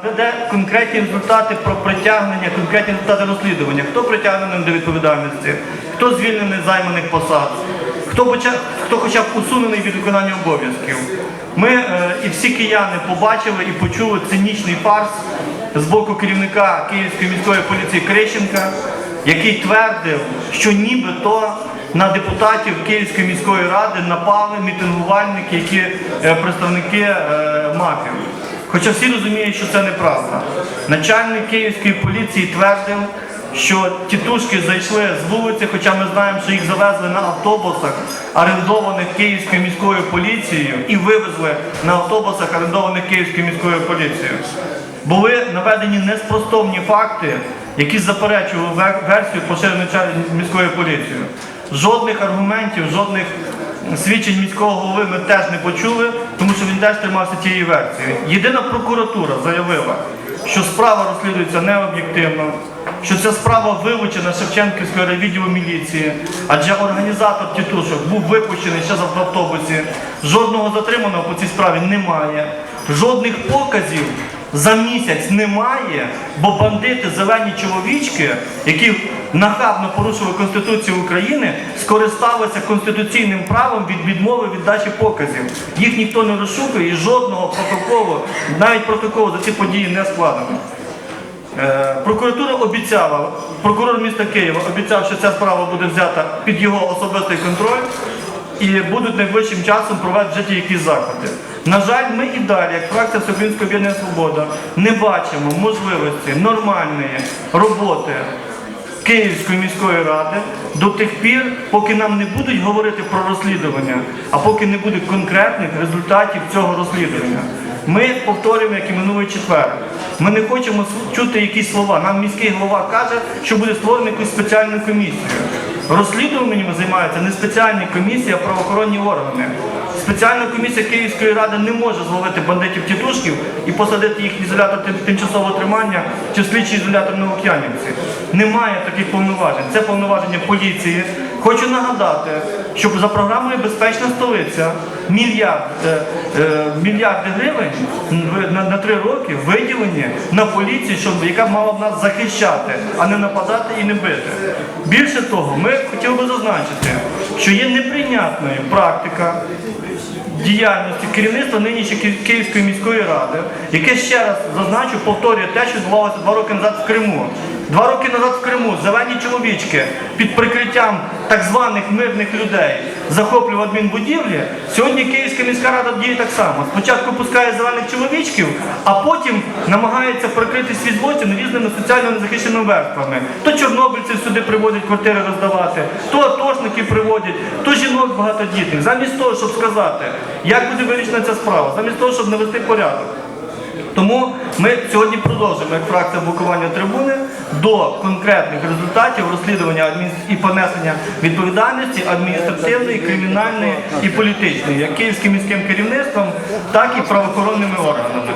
Веде конкретні результати про притягнення, конкретні результати розслідування. Хто притягнений до відповідальності, хто звільнений з займаних посад, хто, хто хоча б усунений від виконання обов'язків. Ми е, і всі кияни побачили і почули цинічний фарс з боку керівника Київської міської поліції Крещенка, який твердив, що нібито на депутатів Київської міської ради напали мітингувальники, які е, представники е, мафів. Хоча всі розуміють, що це неправда. Начальник Київської поліції твердив, що тітушки зайшли з вулиці, хоча ми знаємо, що їх завезли на автобусах, орендованих Київською міською поліцією, і вивезли на автобусах, орендованих Київською міською поліцією. Були наведені неспростовні факти, які заперечували версію поширеної міською поліцією. Жодних аргументів, жодних свідчень міського голови ми теж не почули, тому що він теж тримався тієї версії. Єдина прокуратура заявила, що справа розслідується необ'єктивно, що ця справа вилучена Шевченківського райвідділу міліції, адже організатор тітушок був випущений ще в автобусі. Жодного затриманого по цій справі немає. Жодних показів за місяць немає, бо бандити зелені чоловічки, які нахабно порушили Конституцію України, скористалися конституційним правом від відмови від дачі показів. Їх ніхто не розшукує і жодного протоколу, навіть протоколу за ці події не складено. Е, Прокуратура обіцяла, прокурор міста Києва обіцяв, що ця справа буде взята під його особистий контроль і будуть найближчим часом провести в якісь заходи. На жаль, ми і далі, як фракція Всеукраїнського об'єднання Свобода, не бачимо можливості нормальної роботи Київської міської ради до тих пір, поки нам не будуть говорити про розслідування, а поки не буде конкретних результатів цього розслідування. Ми повторюємо, як і минулий четвер. Ми не хочемо чути якісь слова. Нам міський голова каже, що буде створена якусь спеціальну комісію. Розслідуваннями займаються не спеціальні комісії, а правоохоронні органи. Спеціальна комісія Київської ради не може зловити бандитів тітушків і посадити їх в ізолятор тимчасового тримання чи в слідчий ізолятор на Лук'янівці. Немає таких повноважень. Це повноваження поліції. Хочу нагадати, що за програмою Безпечна столиця мільярд, е, е, мільярди гривень на, три роки виділені на поліцію, щоб, яка мала б нас захищати, а не нападати і не бити. Більше того, ми хотіли би зазначити, що є неприйнятною практика діяльності керівництва нинішньої Київської міської ради, яке ще раз зазначу, повторює те, що відбувалося два роки назад в Криму. Два роки назад в Криму зелені чоловічки під прикриттям так званих мирних людей захоплювали адмінбудівлі. Сьогодні Київська міська рада діє так само. Спочатку пускає зелених чоловічків, а потім намагається прикрити свій злочин різними соціально незахищеними верствами. То чорнобильців сюди приводять квартири роздавати, то атошників приводять, то жінок багатодітних. Замість того, щоб сказати, як буде вирішена ця справа, замість того, щоб навести порядок. Тому ми сьогодні продовжимо як фракція блокування трибуни до конкретних результатів розслідування і понесення відповідальності адміністративної, кримінальної і політичної, як київським міським керівництвом, так і правоохоронними органами.